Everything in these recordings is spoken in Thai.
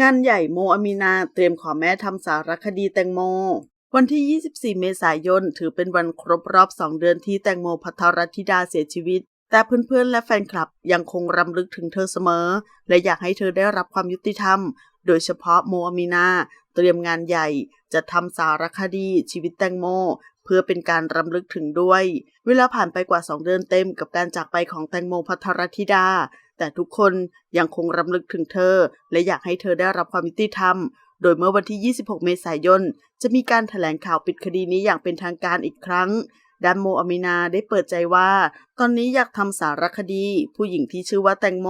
งานใหญ่โมอามีนาเตรียมขอแม่ทำสารคดีแตงโม วันที่ 24 เมษายน ถือเป็นวันครบรอบ 2 เดือนที่แตงโมพัทรธิดาเสียชีวิต แต่เพื่อนๆและแฟนคลับยังคงรำลึกถึงเธอเสมอ และอยากให้เธอได้รับความยุติธรรม โดยเฉพาะโมอามีนาเตรียมงานใหญ่จะทำสารคดีชีวิตแตงโม เพื่อเป็นการรำลึกถึงด้วย เวลาผ่านไปกว่า 2 เดือนเต็มกับการจากไปของแตงโมพัทรธิดา แต่ทุกคนยังคงรำลึกถึงเธอ และอยากให้เธอได้รับความยุติธรรม โดยเมื่อวันที่ 26 เมษายน จะมีการถแถลงข่าวปิดคดีนี้อย่างเป็นทางการอีกครั้งดานโมอามินาได้เปิดใจว่า ตอนนี้อยากทำสารคดี ผู้หญิงที่ชื่อว่าแตงโม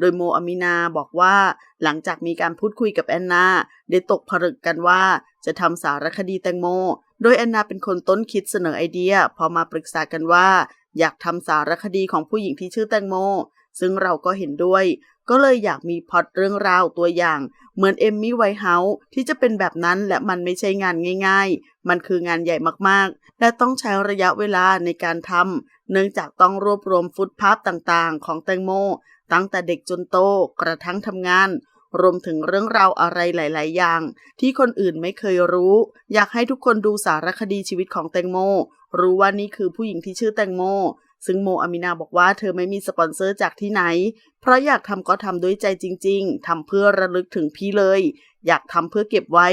โดยโมอามินาบอกว่า หลังจากมีการพูดคุยกับแอนนา ได้ตกผลึกกันว่า จะทำสารคดีแตงโม โดยแอนนาเป็นคนต้นคิดเสนอไอเดีย พอมาปรึกษากันว่า อยากทำสารคดีของผู้หญิงที่ชื่อแตงโม ซึ่งเราก็เห็นด้วย ก็เลยอยากมีพอตเรื่องราวตัวอย่าง เหมือนเอมมี่ไวท์เฮาส์ที่จะเป็นแบบนั้นและมันไม่ใช่งานง่าย ๆ มันคืองานใหญ่มากๆ และต้องใช้ระยะเวลาในการทำเนื่องจากต้องรวบรวมฟุตภาพต่างๆ ของแตงโม ตั้งแต่เด็กจนโตกระทั่งทำงานรวมถึงเรื่องราวอะไรหลาย ๆ อย่าง ที่คนอื่นไม่เคยรู้ อยากให้ทุกคนดูสารคดีชีวิตของแตงโม รู้ว่านี่คือผู้หญิงที่ชื่อแตงโม ซึ่งโมอามินาบอกว่าเธอไม่มีสปอนเซอร์จากที่ไหน เพราะอยากทำก็ทำด้วยใจจริง ๆ ทำเพื่อระลึกถึงพี่เลย อยากทำเพื่อเก็บไว้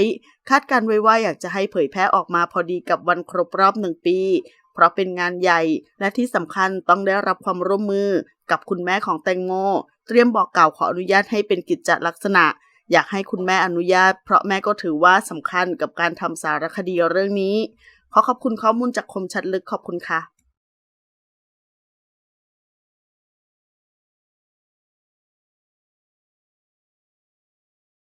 คาดการไว้ว่าอยากจะให้เผยแพร่ออกมาพอดีกับวันครบรอบหนึ่งปี เพราะเป็นงานใหญ่ และที่สำคัญต้องได้รับความร่วมมือ กับคุณแม่ของแตงโม เตรียมบอกกล่าวขออนุญาตให้เป็นกิจจลักษณะ อยากให้คุณแม่อนุญาต เพราะแม่ก็ถือว่าสำคัญกับการทำสารคดีเรื่องนี้ ขอขอบคุณข้อมูลจากคมชัดลึกขอบคุณค่ะ